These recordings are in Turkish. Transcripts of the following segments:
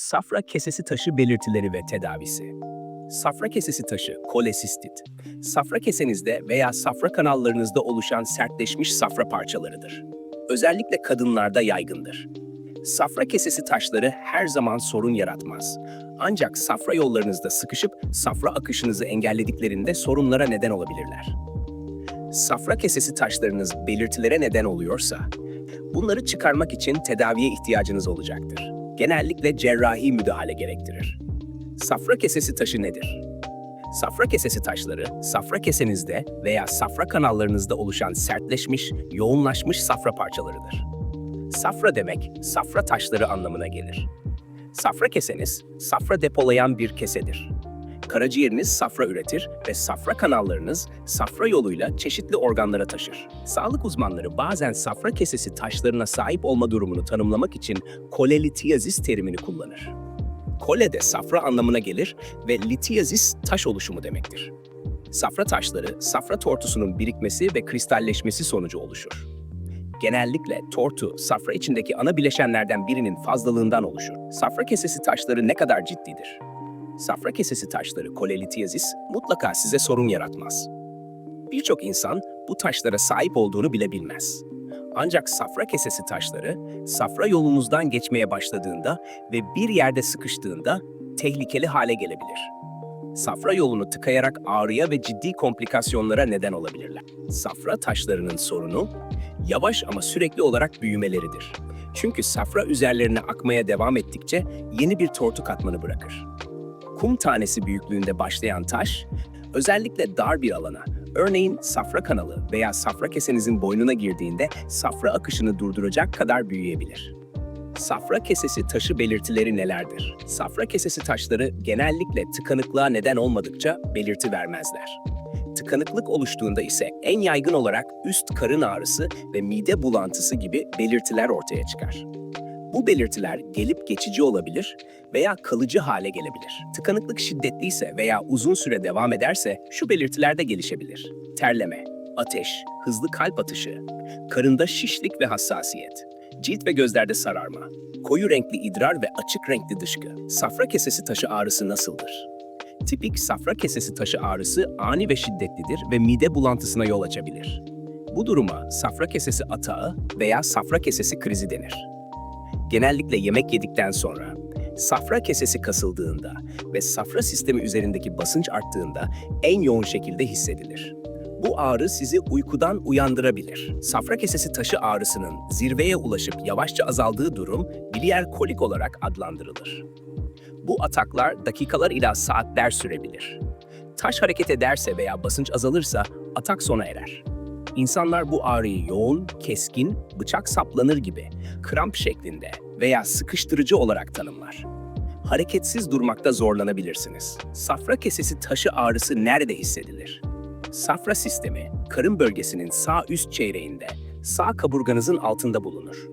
Safra kesesi taşı belirtileri ve tedavisi. Safra kesesi taşı, kolesistit. Safra kesenizde veya safra kanallarınızda oluşan sertleşmiş safra parçalarıdır. Özellikle kadınlarda yaygındır. Safra kesesi taşları her zaman sorun yaratmaz. Ancak safra yollarınızda sıkışıp safra akışınızı engellediklerinde sorunlara neden olabilirler. Safra kesesi taşlarınız belirtilere neden oluyorsa, bunları çıkarmak için tedaviye ihtiyacınız olacaktır. Genellikle cerrahi müdahale gerektirir. Safra kesesi taşı nedir? Safra kesesi taşları, safra kesenizde veya safra kanallarınızda oluşan sertleşmiş, yoğunlaşmış safra parçalarıdır. Safra demek, safra taşları anlamına gelir. Safra keseniz, safra depolayan bir kesedir. Karaciğeriniz safra üretir ve safra kanallarınız safra yoluyla çeşitli organlara taşır. Sağlık uzmanları bazen safra kesesi taşlarına sahip olma durumunu tanımlamak için kolelitiyazis terimini kullanır. Kole de safra anlamına gelir ve litiyazis taş oluşumu demektir. Safra taşları, safra tortusunun birikmesi ve kristalleşmesi sonucu oluşur. Genellikle tortu, safra içindeki ana bileşenlerden birinin fazlalığından oluşur. Safra kesesi taşları ne kadar ciddidir? Safra kesesi taşları kolelitiyazis mutlaka size sorun yaratmaz. Birçok insan bu taşlara sahip olduğunu bile bilmez. Ancak safra kesesi taşları safra yolunuzdan geçmeye başladığında ve bir yerde sıkıştığında tehlikeli hale gelebilir. Safra yolunu tıkayarak ağrıya ve ciddi komplikasyonlara neden olabilirler. Safra taşlarının sorunu yavaş ama sürekli olarak büyümeleridir. Çünkü safra üzerlerine akmaya devam ettikçe yeni bir tortu katmanı bırakır. Kum tanesi büyüklüğünde başlayan taş, özellikle dar bir alana, örneğin safra kanalı veya safra kesenizin boynuna girdiğinde safra akışını durduracak kadar büyüyebilir. Safra kesesi taşı belirtileri nelerdir? Safra kesesi taşları genellikle tıkanıklığa neden olmadıkça belirti vermezler. Tıkanıklık oluştuğunda ise en yaygın olarak üst karın ağrısı ve mide bulantısı gibi belirtiler ortaya çıkar. Bu belirtiler gelip geçici olabilir veya kalıcı hale gelebilir. Tıkanıklık şiddetliyse veya uzun süre devam ederse şu belirtiler de gelişebilir. Terleme, ateş, hızlı kalp atışı, karında şişlik ve hassasiyet, cilt ve gözlerde sararma, koyu renkli idrar ve açık renkli dışkı. Safra kesesi taşı ağrısı nasıldır? Tipik safra kesesi taşı ağrısı ani ve şiddetlidir ve mide bulantısına yol açabilir. Bu duruma safra kesesi atağı veya safra kesesi krizi denir. Genellikle yemek yedikten sonra safra kesesi kasıldığında ve safra sistemi üzerindeki basınç arttığında en yoğun şekilde hissedilir. Bu ağrı sizi uykudan uyandırabilir. Safra kesesi taşı ağrısının zirveye ulaşıp yavaşça azaldığı durum biliyer kolik olarak adlandırılır. Bu ataklar dakikalar ila saatler sürebilir. Taş hareket ederse veya basınç azalırsa atak sona erer. İnsanlar bu ağrıyı yoğun, keskin, bıçak saplanır gibi, kramp şeklinde veya sıkıştırıcı olarak tanımlar. Hareketsiz durmakta zorlanabilirsiniz. Safra kesesi taşı ağrısı nerede hissedilir? Safra sistemi, karın bölgesinin sağ üst çeyreğinde, sağ kaburganızın altında bulunur.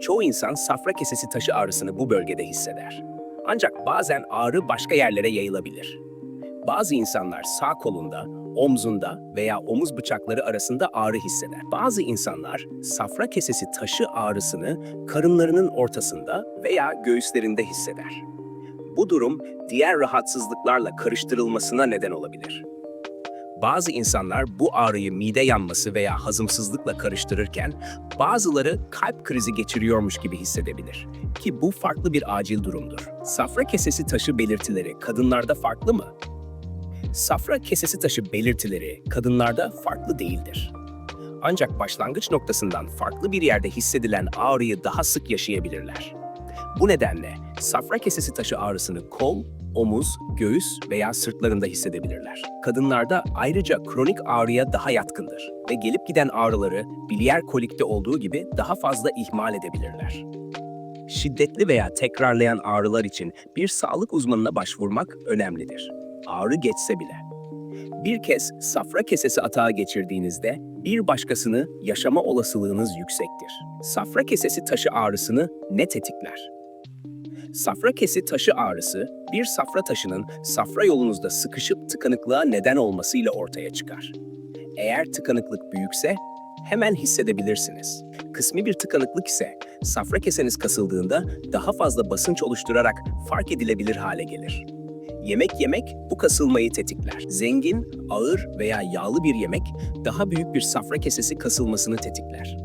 Çoğu insan safra kesesi taşı ağrısını bu bölgede hisseder. Ancak bazen ağrı başka yerlere yayılabilir. Bazı insanlar sağ kolunda, omzunda veya omuz bıçakları arasında ağrı hisseder. Bazı insanlar safra kesesi taşı ağrısını karınlarının ortasında veya göğüslerinde hisseder. Bu durum diğer rahatsızlıklarla karıştırılmasına neden olabilir. Bazı insanlar bu ağrıyı mide yanması veya hazımsızlıkla karıştırırken bazıları kalp krizi geçiriyormuş gibi hissedebilir. Ki bu farklı bir acil durumdur. Safra kesesi taşı belirtileri kadınlarda farklı mı? Safra kesesi taşı belirtileri kadınlarda farklı değildir. Ancak başlangıç noktasından farklı bir yerde hissedilen ağrıyı daha sık yaşayabilirler. Bu nedenle safra kesesi taşı ağrısını kol, omuz, göğüs veya sırtlarında hissedebilirler. Kadınlarda ayrıca kronik ağrıya daha yatkındır ve gelip giden ağrıları biliyer kolikte olduğu gibi daha fazla ihmal edebilirler. Şiddetli veya tekrarlayan ağrılar için bir sağlık uzmanına başvurmak önemlidir. Ağrı geçse bile. Bir kez safra kesesi atağı geçirdiğinizde bir başkasını yaşama olasılığınız yüksektir. Safra kesesi taşı ağrısını ne tetikler? Safra kesi taşı ağrısı, bir safra taşının safra yolunuzda sıkışıp tıkanıklığa neden olmasıyla ortaya çıkar. Eğer tıkanıklık büyükse, hemen hissedebilirsiniz. Kısmi bir tıkanıklık ise safra keseniz kasıldığında daha fazla basınç oluşturarak fark edilebilir hale gelir. Yemek yemek bu kasılmayı tetikler. Zengin, ağır veya yağlı bir yemek daha büyük bir safra kesesi kasılmasını tetikler.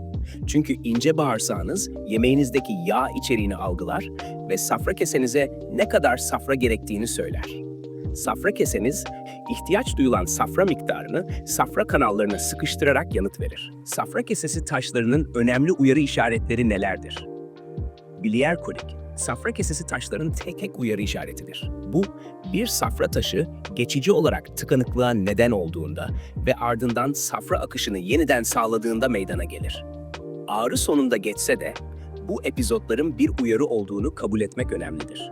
Çünkü ince bağırsağınız yemeğinizdeki yağ içeriğini algılar ve safra kesenize ne kadar safra gerektiğini söyler. Safra keseniz ihtiyaç duyulan safra miktarını safra kanallarına sıkıştırarak yanıt verir. Safra kesesi taşlarının önemli uyarı işaretleri nelerdir? Biliyer kolik, safra kesesi taşların tek tek uyarı işaretidir. Bu, bir safra taşı geçici olarak tıkanıklığa neden olduğunda ve ardından safra akışını yeniden sağladığında meydana gelir. Ağrı sonunda geçse de bu epizotların bir uyarı olduğunu kabul etmek önemlidir.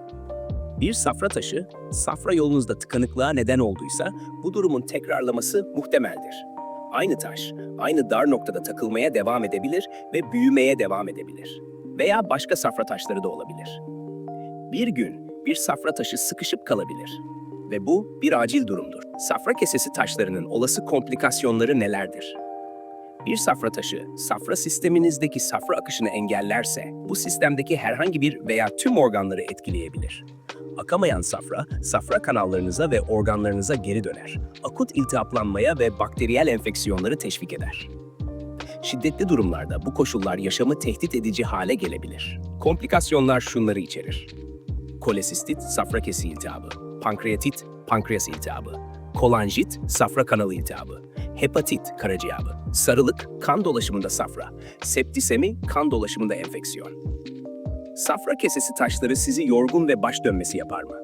Bir safra taşı, safra yolunuzda tıkanıklığa neden olduysa bu durumun tekrarlaması muhtemeldir. Aynı taş, aynı dar noktada takılmaya devam edebilir ve büyümeye devam edebilir. Veya başka safra taşları da olabilir. Bir gün bir safra taşı sıkışıp kalabilir. Ve bu bir acil durumdur. Safra kesesi taşlarının olası komplikasyonları nelerdir? Bir safra taşı, safra sisteminizdeki safra akışını engellerse, bu sistemdeki herhangi bir veya tüm organları etkileyebilir. Akamayan safra, safra kanallarınıza ve organlarınıza geri döner. Akut iltihaplanmaya ve bakteriyel enfeksiyonları teşvik eder. Şiddetli durumlarda bu koşullar yaşamı tehdit edici hale gelebilir. Komplikasyonlar şunları içerir. Kolesistit, safra kesi iltihabı, pankreatit, pankreas iltihabı, kolanjit, safra kanalı iltihabı, hepatit, karaciğabı, sarılık, kan dolaşımında safra, septisemi, kan dolaşımında enfeksiyon. Safra kesesi taşları sizi yorgun ve baş dönmesi yapar mı?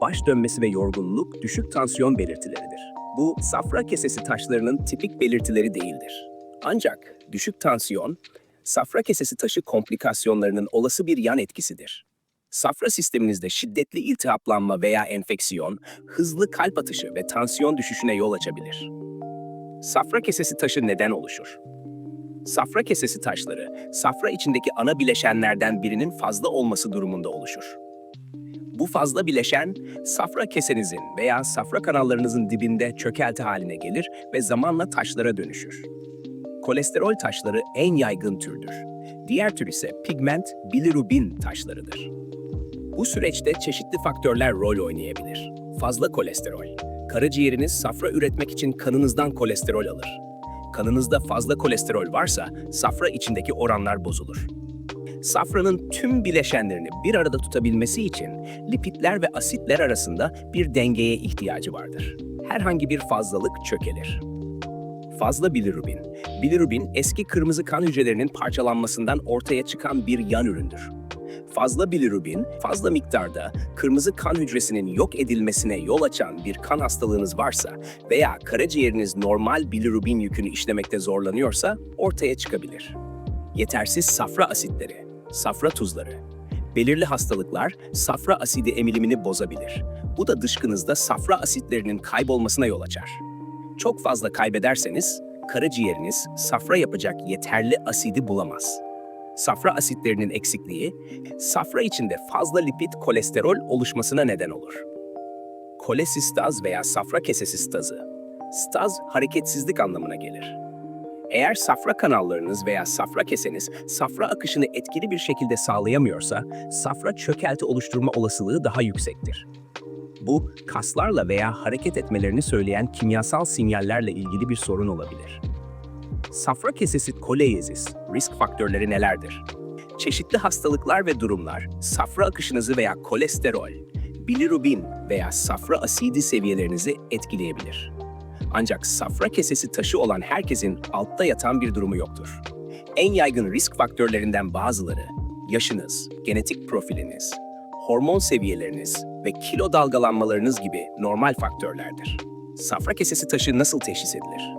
Baş dönmesi ve yorgunluk düşük tansiyon belirtileridir. Bu safra kesesi taşlarının tipik belirtileri değildir. Ancak düşük tansiyon, safra kesesi taşı komplikasyonlarının olası bir yan etkisidir. Safra sisteminizde şiddetli iltihaplanma veya enfeksiyon, hızlı kalp atışı ve tansiyon düşüşüne yol açabilir. Safra kesesi taşı neden oluşur? Safra kesesi taşları, safra içindeki ana bileşenlerden birinin fazla olması durumunda oluşur. Bu fazla bileşen, safra kesenizin veya safra kanallarınızın dibinde çökelti haline gelir ve zamanla taşlara dönüşür. Kolesterol taşları en yaygın türdür. Diğer tür ise pigment bilirubin taşlarıdır. Bu süreçte çeşitli faktörler rol oynayabilir. Fazla kolesterol. Karaciğeriniz safra üretmek için kanınızdan kolesterol alır. Kanınızda fazla kolesterol varsa safra içindeki oranlar bozulur. Safranın tüm bileşenlerini bir arada tutabilmesi için lipidler ve asitler arasında bir dengeye ihtiyacı vardır. Herhangi bir fazlalık çökelir. Fazla bilirubin. Bilirubin eski kırmızı kan hücrelerinin parçalanmasından ortaya çıkan bir yan üründür. Fazla bilirubin, fazla miktarda kırmızı kan hücresinin yok edilmesine yol açan bir kan hastalığınız varsa veya karaciğeriniz normal bilirubin yükünü işlemekte zorlanıyorsa ortaya çıkabilir. Yetersiz safra asitleri, safra tuzları. Belirli hastalıklar safra asidi emilimini bozabilir. Bu da dışkınızda safra asitlerinin kaybolmasına yol açar. Çok fazla kaybederseniz karaciğeriniz safra yapacak yeterli asidi bulamaz. Safra asitlerinin eksikliği, safra içinde fazla lipid kolesterol oluşmasına neden olur. Kolesistaz veya safra kesesi stazı. Staz hareketsizlik anlamına gelir. Eğer safra kanallarınız veya safra keseniz safra akışını etkili bir şekilde sağlayamıyorsa, safra çökelti oluşturma olasılığı daha yüksektir. Bu, kaslarla veya hareket etmelerini söyleyen kimyasal sinyallerle ilgili bir sorun olabilir. Safra kesesi koleyezis, risk faktörleri nelerdir? Çeşitli hastalıklar ve durumlar, safra akışınızı veya kolesterol, bilirubin veya safra asidi seviyelerinizi etkileyebilir. Ancak safra kesesi taşı olan herkesin altta yatan bir durumu yoktur. En yaygın risk faktörlerinden bazıları, yaşınız, genetik profiliniz, hormon seviyeleriniz ve kilo dalgalanmalarınız gibi normal faktörlerdir. Safra kesesi taşı nasıl teşhis edilir?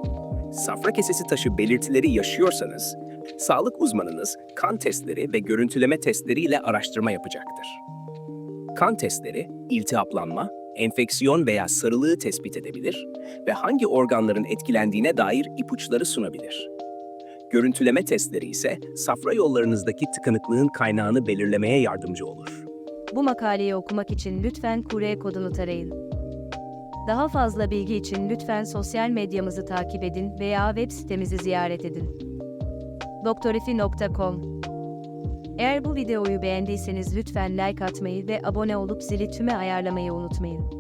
Safra kesesi taşı belirtileri yaşıyorsanız, sağlık uzmanınız kan testleri ve görüntüleme testleriyle araştırma yapacaktır. Kan testleri, iltihaplanma, enfeksiyon veya sarılığı tespit edebilir ve hangi organların etkilendiğine dair ipuçları sunabilir. Görüntüleme testleri ise safra yollarınızdaki tıkanıklığın kaynağını belirlemeye yardımcı olur. Bu makaleyi okumak için lütfen QR kodunu tarayın. Daha fazla bilgi için lütfen sosyal medyamızı takip edin veya web sitemizi ziyaret edin. doktorifi.com Eğer bu videoyu beğendiyseniz lütfen like atmayı ve abone olup zili tüme ayarlamayı unutmayın.